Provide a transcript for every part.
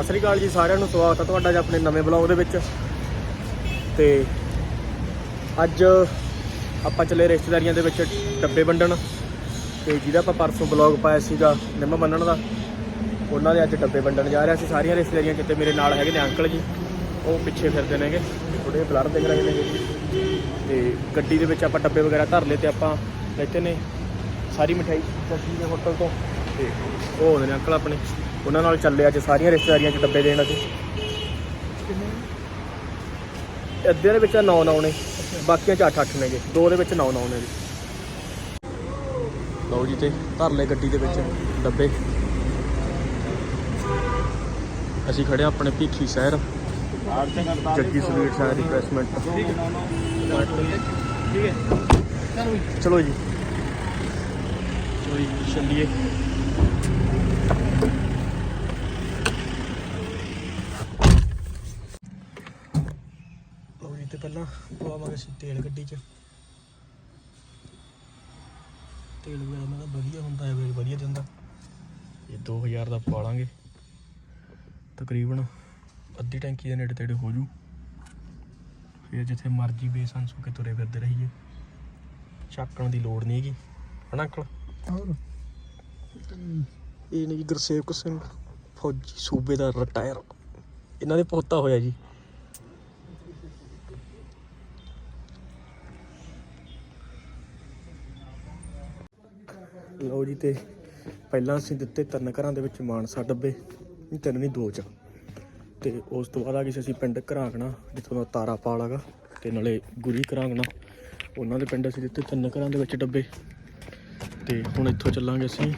ਸਤਿ ਸ੍ਰੀ ਅਕਾਲ ਜੀ ਸਾਰਿਆਂ ਨੂੰ, ਸਵਾਗਤ ਹੈ ਤੁਹਾਡਾ ਜੀ ਆਪਣੇ ਨਵੇਂ ਬਲੌਗ ਦੇ ਵਿੱਚ। ਤੇ ਅੱਜ ਆਪਾਂ ਚੱਲੇ ਰਿਸ਼ਤੇਦਾਰੀਆਂ ਦੇ ਵਿੱਚ ਡੱਬੇ ਵੰਡਣ। ਤੇ ਜਿਹਦਾ ਆਪਾਂ ਪਰਸੋਂ ਬਲੌਗ ਪਾਇਆ ਸੀਗਾ ਨਿੰਮ ਬੰਨਣ ਦਾ, ਉਹਨਾਂ ਦੇ ਅੱਜ ਡੱਬੇ ਵੰਡਣ ਜਾ ਰਿਹਾ ਸੀ। ਸਾਰੀਆਂ ਰਿਸ਼ਤੇਦਾਰੀਆਂ ਕਿਤੇ ਮੇਰੇ ਨਾਲ ਹੈਗੇ ਨੇ ਅੰਕਲ ਜੀ, ਉਹ ਪਿੱਛੇ ਫਿਰਦੇ ਨੇਗੇ ਥੋੜੇ ਬਲਰ ਦਿਖ ਰਹੇ ਨੇਗੇ ਤੇ ਗੱਡੀ ਦੇ ਵਿੱਚ ਆਪਾਂ ਡੱਬੇ ਵਗੈਰਾ ਧਰ ਲਏ ਤੇ ਆਪਾਂ ਲੈਤੇ ਨੇ ਸਾਰੀ ਮਠਾਈ ਚੱਕੀ ਦੇ ਹੋਟਲ ਤੋਂ। ਤੇ ਉਹ ਹੁੰਦੇ ਨੇ ਅੰਕਲ ਆਪਣੇ। ਉਹਨਾਂ ਨਾਲ ਚੱਲੇ ਅੱਜ, ਸਾਰੀਆਂ ਰਿਸ਼ਤੇਦਾਰੀਆਂ 'ਚ ਡੱਬੇ ਦੇਣ ਅਸੀਂ ਅੱਧੇ ਦੇ ਵਿੱਚ 9 9 ਨੇ ਬਾਕੀਆਂ 'ਚ 8 8 ਨੇਗੇ। ਦੋ ਦੇ ਵਿੱਚ 9 9 ਨੇ ਜੀ। ਲਓ ਜੀ ਤੇ ਧਰ ਲਏ ਗੱਡੀ ਦੇ ਵਿੱਚ ਡੱਬੇ। ਅਸੀਂ ਖੜੇ ਹਾਂ ਆਪਣੇ ਭੀਖੀ ਸ਼ਹਿਰ। ਜੱਗੀ ਸਵੀਟ ਸ਼ਹਿਰ ਰਿਫਰੈਸ਼ਮੈਂਟ ਚਲੋ ਜੀ। ਚਲੋ ਜੀ, ਚੱਲੀਏ। ਤੇ ਪਹਿਲਾਂ ਪਵਾਵਾਂਗੇ ਅਸੀਂ ਤੇਲ ਗੱਡੀ 'ਚ। ਤੇਲ ਵਗੈਰਾ ਇਹਨਾਂ ਦਾ ਵਧੀਆ ਹੁੰਦਾ ਹੈ ਵੇਲ ਵਧੀਆ ਦਿੰਦਾ ਇਹ 2000 ਦਾ ਪਵਾ ਲਾਂਗੇ ਤਕਰੀਬਨ ਅੱਧੀ ਟੈਂਕੀ ਦੇ ਨੇੜੇ ਤੇੜੇ ਹੋ ਜੂ ਫਿਰ ਜਿੱਥੇ ਮਰਜ਼ੀ ਬੇਸੰਸ ਹੋ ਕੇ ਤੁਰੇ ਫਿਰਦੇ ਰਹੀਏ। ਚੱਕਣ ਦੀ ਲੋੜ ਨਹੀਂ ਹੈਗੀ। ਹਨਾ ਅੰਕਲ? ਹੋਰ? ਇਹ ਨੇ ਜੀ ਗੁਰਸੇਵਕ ਸਿੰਘ ਫੌਜੀ ਸੂਬੇਦਾਰ ਰਿਟਾਇਰ। ਇਹਨਾਂ ਦੇ ਪੋਤਾ ਹੋਇਆ ਜੀ। ਲਓ ਜੀ ਤੇ ਪਹਿਲਾਂ ਅਸੀਂ ਦਿੱਤੇ ਤਿੰਨ ਘਰਾਂ ਦੇ ਵਿੱਚ ਮਾਨਸਾ ਡੱਬੇ ਨਹੀਂ ਤਿੰਨ ਨਹੀਂ, ਦੋ ਚ। ਤੇ ਉਸ ਤੋਂ ਬਾਅਦ ਆ ਗਏ ਸੀ ਅਸੀਂ ਪਿੰਡ ਘਰਾਂਗਣਾ, ਜਿੱਥੋਂ ਦਾ ਤਾਰਾ ਪਾਲ ਹੈਗਾ, ਤੇ ਨਾਲੇ ਗੁਰੀ ਘਰਾਂਗਣਾ। ਉਹਨਾਂ ਦੇ ਪਿੰਡ ਅਸੀਂ ਦਿੱਤੇ ਤਿੰਨ ਘਰਾਂ ਦੇ ਵਿੱਚ ਡੱਬੇ। ਤੇ ਹੁਣ ਇੱਥੋਂ ਚੱਲਾਂਗੇ ਅਸੀਂ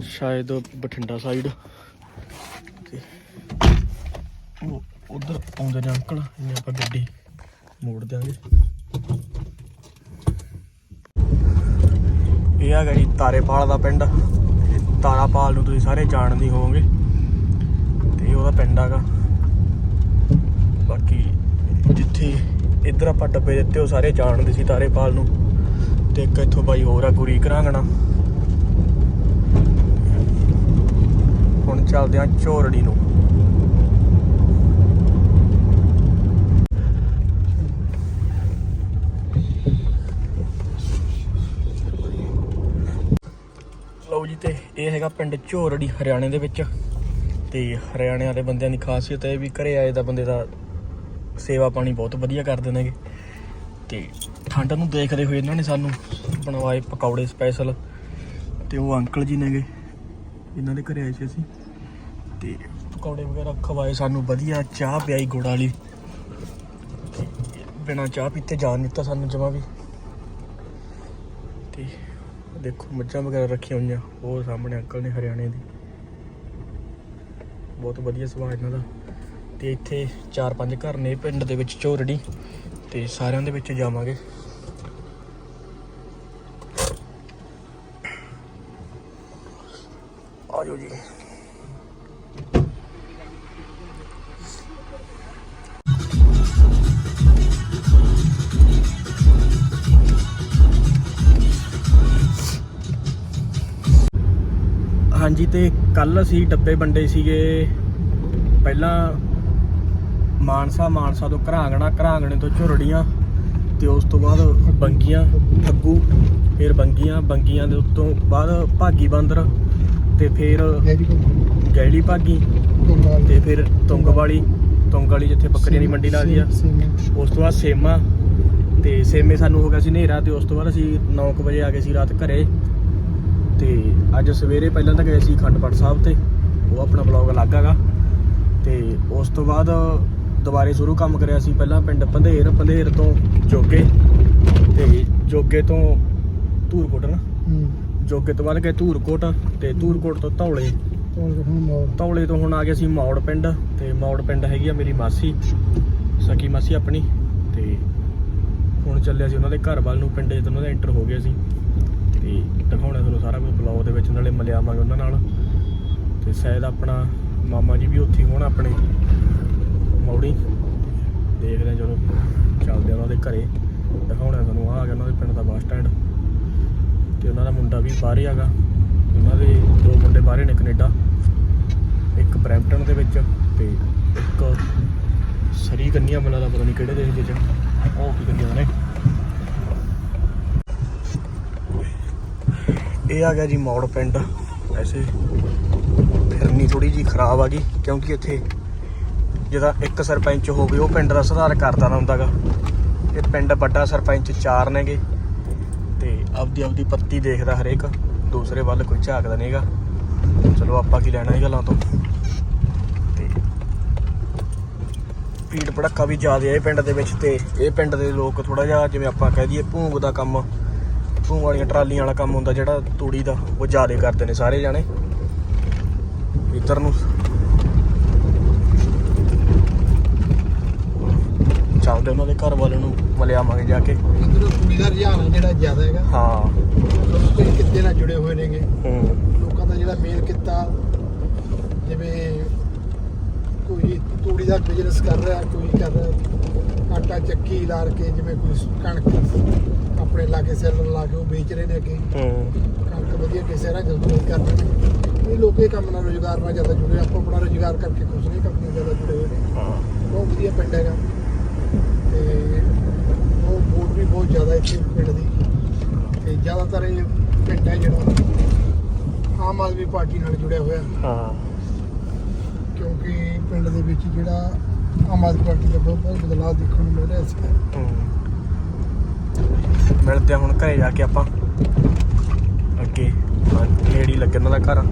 ਸ਼ਾਇਦ ਬਠਿੰਡਾ ਸਾਈਡ ਤੇ ਉਹ ਉਧਰ ਆਉਂਦੇ ਨੇ ਅੰਕਲ ਇਹ ਆਪਾਂ ਗੱਡੀ ਮੋੜ ਦਿਆਂਗੇ। ਇਹ ਹੈਗਾ ਜੀ ਤਾਰੇਪਾਲ ਦਾ ਪਿੰਡ। ਤਾਰਾਪਾਲ ਨੂੰ ਤੁਸੀਂ ਸਾਰੇ ਜਾਣਦੇ ਹੀ ਹੋਵੋਗੇ। ਤੇ ਉਹਦਾ ਪਿੰਡ ਹੈਗਾ। ਬਾਕੀ ਜਿੱਥੇ ਇੱਧਰ ਆਪਾਂ ਡੱਬੇ ਦਿੱਤੇ, ਉਹ ਸਾਰੇ ਜਾਣਦੇ ਸੀ ਤਾਰੇਪਾਲ ਨੂੰ। ਤੇ ਇੱਕ ਇੱਥੋਂ ਬਾਈ ਹੋਰ ਆ, ਗੁਰੀ ਘਰਾਂਗਣਾ। ਹੁਣ ਚੱਲਦੇ ਆ ਝੋਰੜੀ ਨੂੰ। ਲਓ ਜੀ ਤੇ ਇਹ ਹੈਗਾ ਪਿੰਡ ਝੋਰੜੀ ਹਰਿਆਣੇ ਦੇ ਵਿੱਚ। ਤੇ ਹਰਿਆਣੇ ਵਾਲੇ ਬੰਦਿਆਂ ਦੀ ਖਾਸੀਅਤ ਇਹ ਵੀ ਘਰੇ ਆਏ ਦਾ ਬੰਦੇ ਦਾ ਸੇਵਾ ਪਾਣੀ ਬਹੁਤ ਵਧੀਆ ਕਰਦੇ ਨੇਗੇ। ਤੇ ਠੰਡ ਨੂੰ ਦੇਖਦੇ ਹੋਏ ਇਹਨਾਂ ਨੇ ਸਾਨੂੰ ਬਣਵਾਏ ਪਕੌੜੇ ਸਪੈਸ਼ਲ ਤੇ ਉਹ ਅੰਕਲ ਜੀ ਨੇਗੇ, ਇਹਨਾਂ ਦੇ ਘਰੇ ਆਏ ਸੀ ਅਸੀਂ। ਤੇ ਪਕੌੜੇ ਵਗੈਰਾ ਖਵਾਏ ਸਾਨੂੰ, ਵਧੀਆ ਚਾਹ ਪਿਆਈ ਗੁੜ ਵਾਲੀ। ਤੇ ਬਿਨਾ ਚਾਹ ਪੀਤੇ ਜਾਣ ਦਿੱਤਾ ਸਾਨੂੰ ਜਮਾ ਵੀ। ਤੇ ਦੇਖੋ, ਮੱਝਾਂ ਵਗੈਰਾ ਰੱਖੀਆਂ ਹੋਈਆਂ ਉਹ ਸਾਹਮਣੇ ਅੰਕਲ ਨੇ ਹਰਿਆਣੇ ਦੀ। ਬਹੁਤ ਵਧੀਆ ਸੁਭਾਅ ਇਹਨਾਂ ਦਾ। ਤੇ ਇੱਥੇ ਚਾਰ ਪੰਜ ਘਰ ਨੇ ਪਿੰਡ ਦੇ ਵਿੱਚ, ਝੋਰੜੀ, ਤੇ ਸਾਰਿਆਂ ਦੇ ਵਿੱਚ ਜਾਵਾਂਗੇ। ਆਜੋ ਜੀ। ਹਾਂਜੀ ਤੇ ਕੱਲ ਅਸੀਂ ਡੱਬੇ ਵੰਡੇ ਸੀਗੇ ਪਹਿਲਾਂ ਮਾਨਸਾ ਮਾਨਸਾ ਤੋਂ ਘਰਾਂਗਣਾ ਘਰਾਂਗਣੇ ਤੋਂ ਝੁਰੜੀਆਂ ਤੇ ਉਸ ਤੋਂ ਬਾਅਦ ਬੰਗੀਆਂ ਠੱਗੂ ਫਿਰ ਬੰਗੀਆਂ ਬੰਗੀਆਂ ਦੇ ਉੱਤੋਂ ਬਾਅਦ ਭਾਗੀ ਬੰਦਰ ਤੇ ਫਿਰ ਗੈਲੀ ਭਾਗੀ। ਤੇ ਫਿਰ ਤੁੰਗ ਵਾਲੀ ਤੁੰਗ ਵਾਲੀ ਜਿੱਥੇ ਬੱਕਰੀਆਂ ਦੀ ਮੰਡੀ ਲੱਗਦੀ ਆ। ਉਸ ਤੋਂ ਬਾਅਦ ਸੇਮਾ ਤੇ ਸੇਮੇ ਸਾਨੂੰ ਹੋ ਗਿਆ ਸੀ ਹਨੇਰਾ ਤੇ ਉਸ ਤੋਂ ਬਾਅਦ ਅਸੀਂ 9:00 ਵਜੇ ਆ ਗਏ ਸੀ ਰਾਤ ਘਰੇ। ਤੇ ਅੱਜ ਸਵੇਰੇ ਪਹਿਲਾਂ ਤਾਂ ਗਏ ਸੀ ਖੰਡਪੜ ਸਾਹਿਬ ਤੇ ਉਹ ਆਪਣਾ ਬਲੌਗ ਅਲੱਗ ਹੈਗਾ। ਤੇ ਉਸ ਤੋਂ ਬਾਅਦ ਦੁਬਾਰੇ ਸ਼ੁਰੂ ਕੰਮ ਕਰਿਆ ਸੀ ਪਹਿਲਾਂ ਪਿੰਡ ਪੰਧੇਰ ਪੰਧੇਰ ਤੋਂ ਜੋਗੇ। ਤੇ ਜੋਗੇ ਤੋਂ ਧੂਰਕੋਟ ਨਾ। ਜੋਗੇ ਤੋਂ ਬਾਅਦ ਗਏ ਧੂਰਕੋਟ ਤੇ ਧੂਰਕੋਟ ਤੋਂ ਧੌਲੇ। ਧੌਲੇ ਤੋਂ ਹੁਣ ਆ ਗਏ ਸੀ ਮੌੜ ਪਿੰਡ ਤੇ ਮੌੜ ਪਿੰਡ ਹੈਗੀ ਆ ਮੇਰੀ ਮਾਸੀ ਸਕੀ ਮਾਸੀ ਆਪਣੀ। ਤੇ ਹੁਣ ਚੱਲਿਆ ਸੀ ਉਹਨਾਂ ਦੇ ਘਰ ਵੱਲ ਨੂੰ ਪਿੰਡੇ ਤੋਂ ਉਹਨਾਂ ਦਾ ਐਂਟਰ ਹੋ ਗਿਆ ਸੀ ਤੇ ਦਿਖਾਉਣਾ ਤੁਹਾਨੂੰ ਸਾਰਾ ਕੁਝ ਬਲੌਗ ਦੇ ਵਿੱਚ, ਨਾਲੇ ਮਿਲਿਆਵਾਂਗੇ ਉਹਨਾਂ ਨਾਲ। ਤੇ ਸ਼ਾਇਦ ਆਪਣਾ ਮਾਮਾ ਜੀ ਵੀ ਉੱਥੇ ਹੋਣ ਆਪਣੇ। ਮੌੜੀ। ਦੇਖਦੇ ਹਾਂ ਜਦੋਂ ਚੱਲਦੇ ਆ ਉਹਨਾਂ ਦੇ ਘਰੇ। ਦਿਖਾਉਣਾ ਤੁਹਾਨੂੰ, ਆਹ ਆ ਗਿਆ ਉਹਨਾਂ ਦੇ ਪਿੰਡ ਦਾ ਬੱਸ ਸਟੈਂਡ ਤੇ ਉਹਨਾਂ ਦਾ ਮੁੰਡਾ ਵੀ ਬਾਹਰ ਹੀ ਹੈਗਾ। ਉਹਨਾਂ ਦੇ ਦੋ ਮੁੰਡੇ ਬਾਹਰੇ ਨੇ ਕੈਨੇਡਾ। ਇੱਕ ਬਰੈਂਪਟਨ ਦੇ ਵਿੱਚ ਤੇ ਇੱਕ ਸਰੀ ਕੰਨੀਆਂ ਮੈਨੂੰ ਦਾ, ਪਤਾ ਨਹੀਂ ਕਿਹੜੇ ਦੇਸ਼ ਦੇ ਚ ਉਹ ਕੀ ਕੰਨੀਆਂ ਨੇ ਇਹ ਆ ਗਿਆ ਜੀ ਮੌੜ ਪਿੰਡ। ਐਸੇ ਫਿਰਨੀ ਥੋੜੀ ਜੀ ਖਰਾਬ ਆ ਗਈ, ਕਿਉਂਕਿ ਇੱਥੇ ਜਿਹਦਾ ਇੱਕ ਸਰਪੰਚ ਹੋਵੇ, ਉਹ ਪਿੰਡ ਦਾ ਸੁਧਾਰ ਕਰਦਾ ਨਾ ਹੁੰਦਾਗਾ। ਇਹ ਪਿੰਡ ਵੱਡਾ ਸਰਪੰਚ ਚਾਰ ਨੇਗੇ। ਤੇ ਆਪਦੀ ਆਪਦੀ ਪੱਤੀ ਦੇਖਦਾ ਹਰੇਕ, ਦੂਸਰੇ ਵੱਲ ਕੋਈ ਝਾਕਦਾ ਨਹੀਂਗਾ ਚਲੋ ਆਪਾਂ ਕੀ ਲੈਣਾ ਇਹ ਗੱਲਾਂ ਤੋਂ। ਤੇ ਭੀੜ ਭੜੱਕਾ ਵੀ ਜ਼ਿਆਦਾ ਹੈ ਇਹ ਪਿੰਡ ਦੇ ਵਿੱਚ ਤੇ ਇਹ ਪਿੰਡ ਦੇ ਲੋਕ ਥੋੜਾ ਜਿਹਾ, ਜਿਵੇਂ ਆਪਾਂ ਕਹਿ ਦਈਏ, ਭੂੰਗ ਦਾ ਕੰਮ ਭੂੰਗ ਵਾਲੀਆਂ ਟਰਾਲੀਆਂ ਵਾਲਾ ਕੰਮ ਹੁੰਦਾ ਜਿਹੜਾ ਤੂੜੀ ਦਾ ਉਹ ਜ਼ਿਆਦਾ ਕਰਦੇ ਨੇ ਸਾਰੇ ਜਾਣੇ। ਇੱਧਰ ਨੂੰ। ਚੱਲਦੇ ਉਹਨਾਂ ਦੇ ਘਰ ਵੱਲ ਨੂੰ ਮਲਿਆਵਾਂਗੇ ਜਾ ਕੇ। ਇਧਰ ਕੁੜੀ ਦਾ ਰੁਝਾਨ ਜਿਹੜਾ ਜ਼ਿਆਦਾ ਹੈਗਾ। ਹਾਂ। ਲੋਕ ਕਿੱਤੇ ਨਾਲ ਜੁੜੇ ਹੋਏ ਨੇਗੇ। ਹੂੰ। ਲੋਕਾਂ ਦਾ ਜਿਹੜਾ ਮੇਨ ਕਿੱਤਾ ਜਿਵੇਂ ਕੋਈ ਤੂੜੀ ਦਾ ਬਿਜ਼ਨਸ ਕਰ ਰਿਹਾ ਕੋਈ ਕਰ ਰਿਹਾ। ਆਟਾ ਚੱਕੀ ਲਾ ਕੇ ਜਿਵੇਂ ਕੋਈ ਕਣਕ ਆਪਣੇ ਲਾਗੇ ਸੈਲਰ ਲਾ ਕੇ ਉਹ ਵੇਚ ਰਹੇ ਨੇ ਅੱਗੇ। ਹੂੰ। ਕਣਕ ਵਧੀਆ ਕੇ ਸ਼ਹਿਰਾਂ ਚ ਸਪਲਾਈ ਕਰ ਰਹੇ। ਨੇ ਇਹ ਲੋਕ ਇਹ ਕੰਮ ਨਾਲ ਰੋਜ਼ਗਾਰ ਨਾਲ ਜ਼ਿਆਦਾ ਜੁੜੇ ਆਪਾਂ ਆਪਣਾ ਰੋਜ਼ਗਾਰ ਕਰਕੇ ਖੁਸ਼ ਨਹੀਂ ਕੰਪਨੀ ਜ਼ਿਆਦਾ ਜੁੜੇ ਹੋਏ ਨੇ। ਹਾਂ। ਬਹੁਤ ਵਧੀਆ ਪਿੰਡ ਹੈਗਾ। ਤੇ ਉਹ ਵੋਟ ਵੀ ਬਹੁਤ ਜ਼ਿਆਦਾ ਇੱਥੇ ਪਿੰਡ ਦੀ। ਤੇ ਜ਼ਿਆਦਾਤਰ ਇਹ ਪਿੰਡ ਹੈ ਜਿਹੜਾ ਆਮ ਆਦਮੀ ਪਾਰਟੀ ਨਾਲ ਜੁੜਿਆ ਹੋਇਆ। ਹਾਂ। ਕਿਉਂਕਿ ਪਿੰਡ ਦੇ ਵਿੱਚ ਜਿਹੜਾ ਆਮ ਆਦਮੀ ਪਾਰਟੀ ਦਾ ਬਹੁਤ ਬਹੁਤ ਬਦਲਾਅ ਦੇਖਣ ਨੂੰ ਮਿਲ ਰਿਹਾ ਸੀ। ਮਿਲਦੇ ਆ ਹੁਣ ਘਰੇ ਜਾ ਕੇ ਆਪਾਂ। ਅੱਗੇ ਨੇੜੀ ਲੱਗੇ ਉਹਨਾਂ ਦਾ ਘਰ।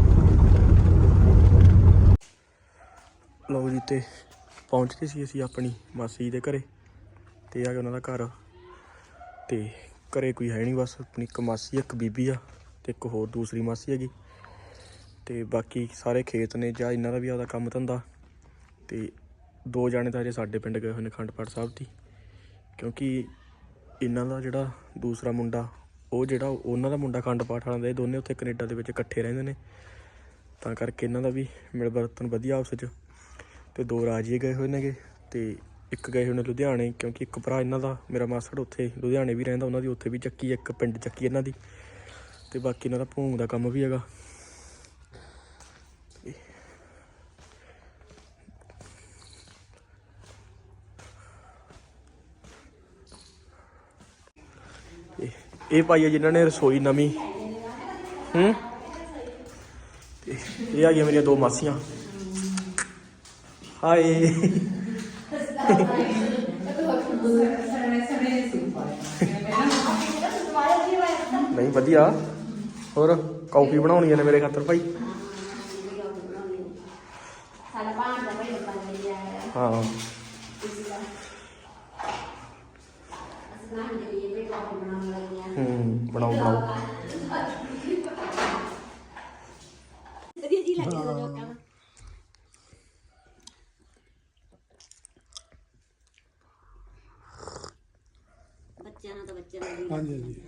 ਲਓ ਜੀ ਤੇ ਪਹੁੰਚ ਗਏ ਸੀ ਅਸੀਂ ਆਪਣੀ ਮਾਸੀ ਜੀ ਦੇ ਘਰੇ। ਤੇ ਆ ਗਿਆ ਉਹਨਾਂ ਦਾ ਘਰ। ਤੇ ਘਰੇ ਕੋਈ ਹੈ ਨਹੀਂ ਬਸ, ਆਪਣੀ ਇੱਕ ਮਾਸੀ, ਇੱਕ ਬੀਬੀ ਆ ਤੇ ਇੱਕ ਹੋਰ ਦੂਸਰੀ ਮਾਸੀ ਹੈਗੀ। ਤੇ ਬਾਕੀ ਸਾਰੇ ਖੇਤ ਨੇ ਜਾਂ ਇਹਨਾਂ ਦਾ ਵੀ ਆਪਦਾ ਕੰਮ ਧੰਦਾ। ਤੇ ਦੋ ਜਾਣੇ ਤਾਂ ਹਜੇ ਸਾਡੇ ਪਿੰਡ ਗਏ ਹੋਏ ਨੇ ਖੰਡਪਾਠ ਸਾਹਿਬ ਦੀ, ਕਿਉਂਕਿ ਇਹਨਾਂ ਦਾ ਜਿਹੜਾ ਦੂਸਰਾ ਮੁੰਡਾ, ਉਹ ਜਿਹੜਾ ਉਹਨਾਂ ਦਾ ਮੁੰਡਾ ਖੰਡ ਪਾਠ ਵਾਲਾ ਦਾ, ਇਹ ਦੋਨੇ ਉੱਥੇ ਕੈਨੇਡਾ ਦੇ ਵਿੱਚ ਇਕੱਠੇ ਰਹਿੰਦੇ ਨੇ। ਤਾਂ ਕਰਕੇ ਇਹਨਾਂ ਦਾ ਵੀ ਮਿਲ ਵਰਤਨ ਵਧੀਆ ਆਪਸ ਵਿੱਚ। ਤੇ ਦੋ ਰਾਜੀਏ ਗਏ ਹੋਏ ਨੇਗੇ ਤੇ ਇੱਕ ਗਏ ਹੋਏ ਨੇ ਲੁਧਿਆਣੇ, ਕਿਉਂਕਿ ਇੱਕ ਭਰਾ ਇਹਨਾਂ ਦਾ, ਮੇਰਾ ਮਾਸੜ ਉੱਥੇ ਲੁਧਿਆਣੇ ਵੀ ਰਹਿੰਦਾ, ਉਹਨਾਂ ਦੀ ਉੱਥੇ ਵੀ ਚੱਕੀ, ਇੱਕ ਪਿੰਡ ਚੱਕੀ ਇਹਨਾਂ ਦੀ। ਤੇ ਬਾਕੀ ਇਹਨਾਂ ਦਾ ਭੂੰਗ ਦਾ ਕੰਮ ਵੀ ਹੈਗਾ। ਇਹ- ਇਹ ਭਾਈ ਜਿਨ੍ਹਾਂ ਨੇ ਰਸੋਈ ਨਵੀਂ। ਹੂੰ? ਤੇ ਇਹ ਆ ਗਈਆਂ ਮੇਰੀਆਂ ਦੋ ਮਾਸੀਆਂ। ਹਾਏ। ਨਹੀਂ, ਵਧੀਆ। ਹੋਰ, ਕਾਫੀ ਬਣਾਉਣੀਆਂ ਨੇ ਮੇਰੇ ਖਾਤਰ ਭਾਈ। ਹਾਂ ਹਾਂ ਅਸੀਂ ਨਾ ਦੇ ਲਈ ਵੀ ਕਾਫੀ ਬਣਾਉਣ ਲੱਗੇ ਆ ਬਣਾਓ ਵਧੀਆ ਜੀ ਲੱਗਦਾ ਲੋਕਾਂ ਨੂੰ ਬੱਚਿਆਂ ਨਾਲ ਤਾਂ ਬੱਚਿਆਂ ਵੀ ਹਾਂਜੀ ਹਾਂਜੀ।